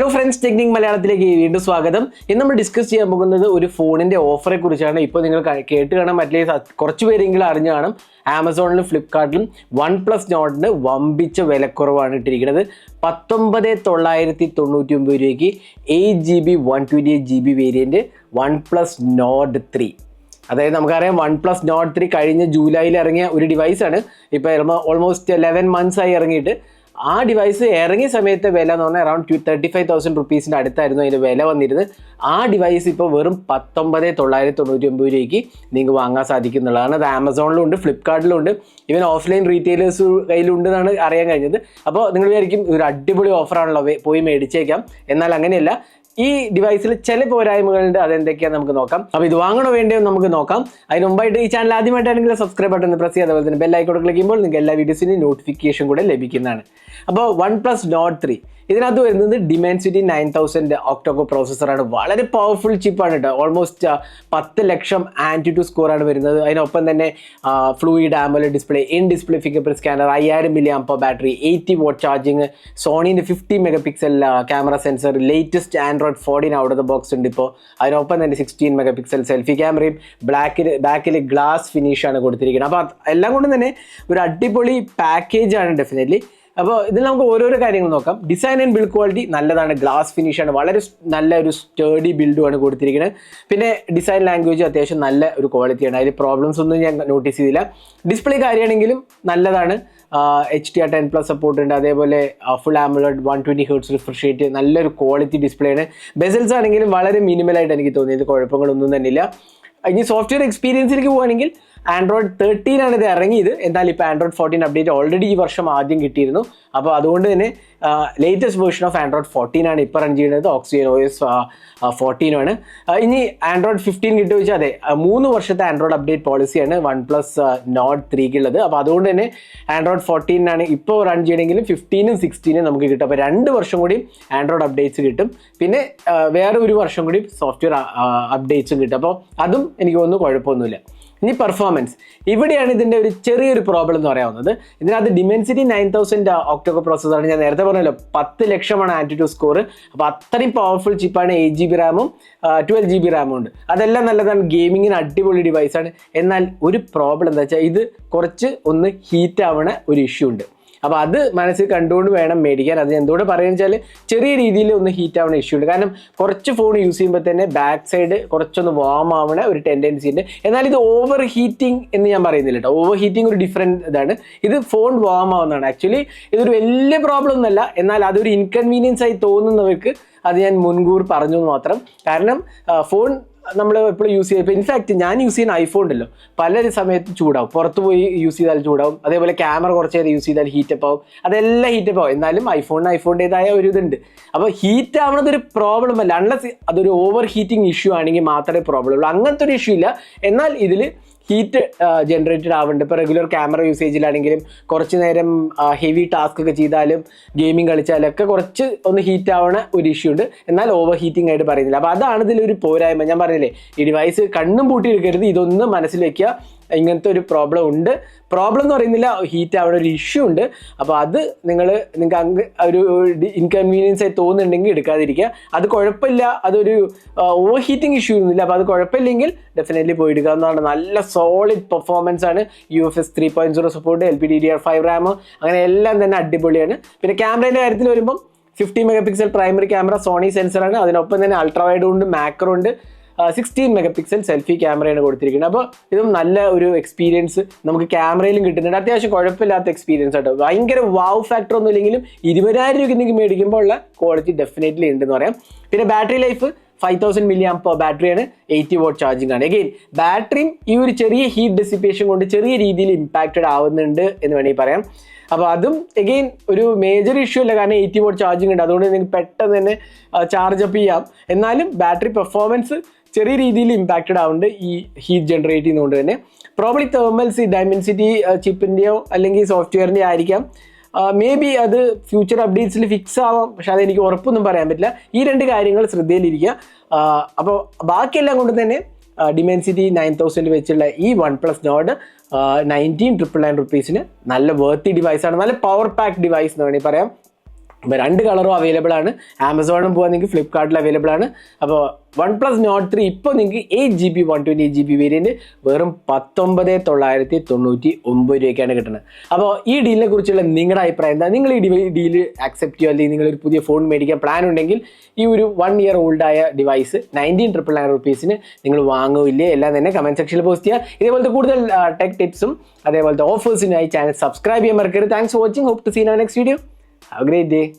Hello friends technique മലയാളത്തിലേക്ക് വീണ്ടും സ്വാഗതം. ഇന്ന് നമ്മൾ ഡിസ്കസ് ചെയ്യാൻ പോകുന്നത് ഒരു ഫോണിന്റെ ഓഫറെ കുറിച്ചാണ്. ഇപ്പോൾ നിങ്ങൾ കേട്ട് കാണാൻ പറ്റില്ല കുറച്ച് പേരെങ്കിലും അറിഞ്ഞു കാണും. ആമസോണിലും ഫ്ലിപ്കാർട്ടിലും വൺ പ്ലസ് നോട്ടിന് വമ്പിച്ച വിലക്കുറവാണ് ഇട്ടിരിക്കുന്നത്. പത്തൊമ്പത് തൊള്ളായിരത്തി തൊണ്ണൂറ്റി ഒമ്പത് രൂപയ്ക്ക് eight G B one twenty eight G B variant one plus Nord three അതായത് നമുക്കറിയാം വൺ പ്ലസ് നോട്ട് ത്രീ കഴിഞ്ഞ ജൂലൈയിൽ ഇറങ്ങിയ ഒരു ഡിവൈസാണ് ഇപ്പോൾ ഓൾമോസ്റ്റ് ലെവൻ മന്ത്സ് ആയി ഇറങ്ങിയിട്ട് ആ ഡിവൈസ് ഇറങ്ങിയ സമയത്തെ വില എന്ന് പറഞ്ഞാൽ അറൌണ്ട് തേർട്ടി ഫൈവ് തൗസൻഡ് റുപ്പീസിന്റെ അടുത്തായിരുന്നു അതിന്റെ വില വന്നിരുന്നത്. ആ ഡിവൈസ് ഇപ്പോൾ വെറും പത്തൊമ്പത് തൊള്ളായിരത്തി തൊണ്ണൂറ്റി ഒമ്പത് രൂപയ്ക്ക് നിങ്ങൾക്ക് വാങ്ങാൻ സാധിക്കുന്നുള്ളതാണ്. അത് ആമസോണിലും ഉണ്ട് ഫ്ലിപ്കാർട്ടിലും ഉണ്ട് ഈവൻ ഓഫ്ലൈൻ റീറ്റെയിലേഴ്സ് കയ്യിലുണ്ട് എന്നാണ് അറിയാൻ കഴിഞ്ഞത്. അപ്പോൾ നിങ്ങൾ വിചാരിക്കും ഒരു അടിപൊളി ഓഫറാണല്ലോ പോയി മേടിച്ചേക്കാം. എന്നാൽ അങ്ങനെയല്ല ഈ ഡിവൈസിൽ ചില പോരായ്മകളുണ്ട് അതെന്തൊക്കെയാന്ന് നമുക്ക് നോക്കാം. അപ്പോൾ ഇത് വാങ്ങണോ വേണ്ടയോ നമുക്ക് നോക്കാം. അതിന് മുമ്പായിട്ട് ഈ ചാനൽ ആദ്യമായിട്ടാണെങ്കിൽ സബ്സ്ക്രൈബ് ബട്ടൺ പ്രസ് ചെയ്യുക അതുപോലെ തന്നെ ബെല്ലൈക്കോട്ട് ക്ലിക്ക് ചെയ്യുമ്പോൾ നിങ്ങൾക്ക് എല്ലാ വീഡിയോസിനും നോട്ടിഫിക്കേഷൻ കൂടെ ലഭിക്കുന്നതാണ്. അപ്പോൾ വൺ പ്ലസ് നോട്ട് ത്രീ ഇതിനകത്ത് വരുന്നത് Dimensity nine thousand octa core പ്രോസസ്സറാണ് വളരെ പവർഫുൾ ചിപ്പാണ് കേട്ടോ ഓൾമോസ്റ്റ് പത്ത് ലക്ഷം ആന്റി ടു സ്കോറാണ് വരുന്നത്. അതിനൊപ്പം തന്നെ fluid AMOLED display in display fingerprint scanner അയ്യായിരം milliamp battery eighty watt charging സോണീന്റെ fifty megapixel camera sensor latest Android fourteen out of the box ഉണ്ട് ഇപ്പോൾ അതിനൊപ്പം തന്നെ സിക്സ്റ്റീൻ മെഗാ പിക്സൽ സെൽഫി ക്യാമറയും ബ്ലാക്കിൽ ബാക്കിൽ ഗ്ലാസ് ഫിനിഷാണ് കൊടുത്തിരിക്കുന്നത്. അപ്പോൾ എല്ലാം കൊണ്ടും തന്നെ ഒരു അടിപൊളി പാക്കേജാണ് ഡെഫിനറ്റ്ലി അപ്പോൾ ഇതിൽ നമുക്ക് ഓരോരോ കാര്യങ്ങൾ നോക്കാം. ഡിസൈൻ ആൻഡ് ബിൽഡ് ക്വാളിറ്റി നല്ലതാണ്. ഗ്ലാസ് ഫിനിഷാണ് വളരെ നല്ല ഒരു സ്റ്റേഡി ബിൽഡുമാണ് കൊടുത്തിരിക്കുന്നത്. പിന്നെ ഡിസൈൻ ലാംഗ്വേജ് അത്യാവശ്യം നല്ല ഒരു ക്വാളിറ്റിയാണ് അതിൽ പ്രോബ്ലംസ് ഒന്നും ഞാൻ നോട്ടീസ് ചെയ്തില്ല. ഡിസ്പ്ലേ കാര്യമാണെങ്കിലും നല്ലതാണ്. H D R ten plus support ഉണ്ട്. അതേപോലെ full AMOLED one twenty hertz refresh rate നല്ലൊരു ക്വാളിറ്റി ഡിസ്പ്ലേ ആണ്. ബെസൽസ് ആണെങ്കിലും വളരെ മിനിമലായിട്ട് എനിക്ക് തോന്നിയത് കുഴപ്പങ്ങളൊന്നും തന്നെ ഇല്ല. ഇനി സോഫ്റ്റ്വെയർ എക്സ്പീരിയൻസിലേക്ക് പോകുകയാണെങ്കിൽ ആൻഡ്രോയിഡ് തേർട്ടീൻ ആണ് ഇത് ഇറങ്ങിയത്. എന്നാൽ ഇപ്പോൾ ആൻഡ്രോയിഡ് ഫോർട്ടീൻ അപ്ഡേറ്റ് ഓൾറെഡി ഈ വർഷം ആദ്യം കിട്ടിയിരുന്നു. അപ്പോൾ അതുകൊണ്ട് തന്നെ latest version of Android fourteen ആണ് ഇപ്പോൾ റൺ ചെയ്യുന്നത്. ഓക്സിജൻ ഒ എസ് ഫോർട്ടീൻ ആണ്. ഇനി ആൻഡ്രോയിഡ് ഫിഫ്റ്റീൻ കിട്ടുക വെച്ചാൽ അതെ മൂന്ന് വർഷത്തെ ആൻഡ്രോയിഡ് അപ്ഡേറ്റ് പോളിസിയാണ് വൺ പ്ലസ് നോട്ട് ത്രീക്ക് ഉള്ളത്. അപ്പോൾ അതുകൊണ്ട് തന്നെ ആൻഡ്രോയിഡ് ഫോർട്ടീനാണ് ഇപ്പോൾ റൺ ചെയ്യണമെങ്കിലും ഫിഫ്റ്റീനും സിക്സ്റ്റീനും നമുക്ക് കിട്ടും. അപ്പോൾ രണ്ട് വർഷം കൂടി ആൻഡ്രോയിഡ് അപ്ഡേറ്റ്സ് കിട്ടും. പിന്നെ വേറെ ഒരു വർഷം കൂടി സോഫ്റ്റ്വെയർ അപ്ഡേറ്റ്സും കിട്ടും. അപ്പോൾ അതും എനിക്ക് തോന്നുന്നു കുഴപ്പമൊന്നുമില്ല. ഇനി പെർഫോമൻസ് ഇവിടെയാണ് ഇതിന്റെ ഒരു ചെറിയൊരു പ്രോബ്ലം എന്ന് പറയാവുന്നത്. ഇതിനകത്ത് Dimensity nine thousand octa core പ്രോസസ്സറാണ് ഞാൻ നേരത്തെ പറഞ്ഞല്ലോ പത്ത് ലക്ഷമാണ് ആന്റിറ്റ്യൂഡ് സ്കോർ അപ്പോൾ അത്രയും പവർഫുൾ ചിപ്പാണ് എയ്റ്റ് ജി ബി റാമും ട്വൽവ് ജി ബി റാമും ഉണ്ട്. അതെല്ലാം നല്ലതാണ്. ഗെയിമിങ്ങിന് അടിപൊളി ഡിവൈസാണ് എന്നാൽ ഒരു പ്രോബ്ലം എന്താ വെച്ചാൽ ഇത് കുറച്ച് ഒന്ന് ഹീറ്റ് ആവണ ഒരു ഇഷ്യൂ ഉണ്ട്. അപ്പോൾ അത് മനസ്സിൽ കണ്ടുകൊണ്ട് വേണം മേടിക്കാൻ. അത് എന്തുകൊണ്ട് പറയുന്നത് വെച്ചാൽ ചെറിയ രീതിയിൽ ഒന്ന് ഹീറ്റ് ആവുന്ന ഇഷ്യൂ ഉണ്ട്. കാരണം കുറച്ച് ഫോൺ യൂസ് ചെയ്യുമ്പോൾ തന്നെ ബാക്ക് സൈഡ് കുറച്ചൊന്ന് വാം ആവണ ഒരു ടെൻഡൻസി ഉണ്ട്. എന്നാൽ ഇത് ഓവർ ഹീറ്റിംഗ് എന്ന് ഞാൻ പറയുന്നില്ല കേട്ടോ ഓവർ ഹീറ്റിംഗ് ഒരു ഡിഫറെന്റ് ഇതാണ്. ഇത് ഫോൺ വാം ആവുന്നതാണ്. ആക്ച്വലി ഇതൊരു വലിയ പ്രോബ്ലം ഒന്നല്ല എന്നാൽ അതൊരു ഇൻകൺവീനിയൻസ് ആയി തോന്നുന്നവർക്ക് അത് ഞാൻ മുൻകൂർ പറഞ്ഞു മാത്രം. കാരണം ഫോൺ നമ്മൾ എപ്പോഴും യൂസ് ചെയ്യുക ഇൻഫാക്റ്റ് ഞാൻ യൂസ് ചെയ്യുന്ന ഐഫോൺ ഉണ്ടല്ലോ. പല സമയത്ത് ചൂടാവും. പുറത്ത് പോയി യൂസ് ചെയ്താൽ ചൂടാവും. അതേപോലെ ക്യാമറ കുറച്ച് നേരം യൂസ് ചെയ്താൽ ഹീറ്റപ്പ് ആവും. അതെല്ലാം ഹീറ്റപ്പ് ആവും. എന്നാലും ഐഫോണിന് ഐഫോണിന്റെതായ ഒരു ഇതുണ്ട്. അപ്പോൾ ഹീറ്റ് ആവണത് ഒരു പ്രോബ്ലം അല്ല. അൺലസ് അതൊരു ഓവർ ഹീറ്റിംഗ് ഇഷ്യൂ ആണെങ്കിൽ മാത്രമേ പ്രോബ്ലം ഉള്ളൂ. അങ്ങനത്തെ ഒരു ഇഷ്യൂ ഇല്ല. എന്നാൽ ഇതിൽ ഹീറ്റ് ജനറേറ്റഡ് ആവുന്നുണ്ട്. ഇപ്പോൾ റെഗുലർ ക്യാമറ യൂസേജിലാണെങ്കിലും കുറച്ച് നേരം ഹെവി ടാസ്ക് ഒക്കെ ചെയ്താലും ഗെയിമിംഗ് കളിച്ചാലൊക്കെ കുറച്ച് ഒന്ന് ഹീറ്റ് ആവണ ഒരു ഇഷ്യൂ ഉണ്ട്. എന്നാൽ ഓവർ ഹീറ്റിംഗ് ആയിട്ട് പറയുന്നില്ല. അപ്പോൾ അതാണ് ഇതിലൊരു പോരായ്മ. ഞാൻ പറഞ്ഞില്ലേ ഈ ഡിവൈസ് കണ്ണും പൂട്ടി എടുക്കരുത് ഇതൊന്ന് മനസ്സിൽ വെക്കുക. ഇങ്ങനത്തെ ഒരു പ്രോബ്ലം ഉണ്ട്. പ്രോബ്ലം എന്ന് പറയുന്നില്ല ഹീറ്റ് അവിടെ ഒരു ഇഷ്യൂ ഉണ്ട്. അപ്പോൾ അത് നിങ്ങൾ നിങ്ങൾക്ക് അങ്ങ് ഒരു ഇൻകൺവീനിയൻസ് ആയി തോന്നുന്നുണ്ടെങ്കിൽ എടുക്കാതിരിക്കുക. അത് കുഴപ്പമില്ല അതൊരു ഓവർ ഹീറ്റിംഗ് ഇഷ്യൂ ഒന്നുമില്ല അപ്പോൾ അത് കുഴപ്പമില്ലെങ്കിൽ ഡെഫിനറ്റ്ലി പോയി എടുക്കാവുന്നതാണ് നല്ല സോളിഡ് പെർഫോമൻസ് ആണ് U F S three point zero support L P D D R five RAM അങ്ങനെ എല്ലാം തന്നെ അടിപൊളിയാണ്. പിന്നെ ക്യാമറേന്റെ കാര്യത്തിൽ വരുമ്പം fifty megapixel primary camera Sony സെൻസറാണ് അതിനൊപ്പം തന്നെ അൾട്രാ വൈഡ് ഉണ്ട് മാക്രോ ഉണ്ട്. സിക്സ്റ്റീൻ മെഗാ പിക്സൽ സെൽഫി ക്യാമറയാണ് കൊടുത്തിരിക്കുന്നത്. അപ്പോൾ ഇതും നല്ല ഒരു എക്സ്പീരിയൻസ് നമുക്ക് ക്യാമറയിലും കിട്ടുന്നുണ്ട്. അത്യാവശ്യം കുഴപ്പമില്ലാത്ത എക്സ്പീരിയൻസ് ആട്ടോ. ഭയങ്കര വാവ് ഫാക്ടർ ഒന്നും ഇല്ലെങ്കിലും ഇരുപതിനായിരം രൂപയ്ക്ക് മേടിക്കുമ്പോൾ ഉള്ള ക്വാളിറ്റി ഡെഫിനറ്റ്ലി ഉണ്ടെന്ന് പറയാം. പിന്നെ battery life five thousand milliamp ബാറ്ററിയാണ് എയ്റ്റി വോട്ട് ചാർജിങ് ആണ്. എഗെയിൻ ബാറ്ററിയും ഈ ഒരു ചെറിയ ഹീറ്റ് ഡെസിപ്പേഷൻ കൊണ്ട് ചെറിയ രീതിയിൽ ഇമ്പാക്റ്റഡ് ആവുന്നുണ്ട് എന്ന് വേണമെങ്കിൽ പറയാം. അപ്പോൾ അതും എഗെയിൻ ഒരു മേജർ ഇഷ്യൂ അല്ല. കാരണം എയ്റ്റി വോട്ട് ചാർജിംഗ് ഉണ്ട്. അതുകൊണ്ട് നിങ്ങൾക്ക് പെട്ടെന്ന് തന്നെ ചാർജ് അപ്പ് ചെയ്യാം. എന്നാലും ബാറ്ററി പെർഫോമൻസ് ചെറിയ രീതിയിൽ ഇമ്പാക്റ്റഡ് ആവുന്നുണ്ട് ഈ ഹീറ്റ് ജനറേറ്റ് ചെയ്യുന്നതുകൊണ്ട് തന്നെ. പ്രോബ്ലി തെർമൽസ് ഡയമെൻസിറ്റി ചിപ്പിന്റെയോ അല്ലെങ്കിൽ സോഫ്റ്റ്വെയറിന്റെ ആയിരിക്കാം. മേ ബി അത് ഫ്യൂച്ചർ അപ്ഡേറ്റ്സിൽ ഫിക്സ് ആവാം. പക്ഷെ അതെനിക്ക് ഉറപ്പൊന്നും പറയാൻ പറ്റില്ല. ഈ രണ്ട് കാര്യങ്ങൾ ശ്രദ്ധയിലിരിക്കുക. അപ്പോൾ ബാക്കിയെല്ലാം കൊണ്ട് തന്നെ ഡിമെൻസിറ്റി നയൻ തൗസൻഡ് വെച്ചുള്ള ഈ one plus Nord nineteen triple nine റുപ്പീസിന് നല്ല വേർത്തി ഡിവൈസാണ് നല്ല പവർ പാക്ക് ഡിവൈസ് എന്ന് വേണമെങ്കിൽ പറയാം. അപ്പോൾ രണ്ട് കളറും അവൈലബിൾ ആണ്. ആമസോണിൽ പോകാൻ നിങ്ങൾക്ക് ഫ്ലിപ്കാർട്ടിൽ അവൈലബിൾ ആണ്. അപ്പോൾ വൺ പ്ലസ് നോട്ട് ത്രീ ഇപ്പോൾ നിങ്ങൾക്ക് eight G B one twenty eight G B variant വെറും പത്തൊമ്പത് തൊള്ളായിരത്തി തൊണ്ണൂറ്റി ഒമ്പത് രൂപയ്ക്കാണ് കിട്ടുന്നത്. അപ്പോൾ ഈ ഡീലിനെ കുറിച്ചുള്ള നിങ്ങളുടെ അഭിപ്രായം എന്താ? നിങ്ങൾ ഈ ഡീൽ ആക്സെപ്റ്റ് ചെയ്യുക അല്ലെങ്കിൽ നിങ്ങളൊരു പുതിയ ഫോൺ മേടിക്കാൻ പ്ലാൻ ഉണ്ടെങ്കിൽ ഈ ഒരു വൺ ഇയർ ഓൾഡായ ഡിവൈസ് നയന്റീൻ ട്രിപ്പിൾ നയൻ റുപ്പീസിന് നിങ്ങൾ വാങ്ങുമില്ലേ എല്ലാം തന്നെ കമന്റ് സെക്ഷനിൽ പോസ്റ്റ് ചെയ്യുക. ഇതേപോലത്തെ കൂടുതൽ ടെക് ടിപ്സും അതേപോലത്തെ ഓഫേഴ്സിനായി ചാനൽ സബ്സ്ക്രൈബ് ചെയ്യാൻ മറക്കരുത്. Thanks for watching hope to seen next video have great day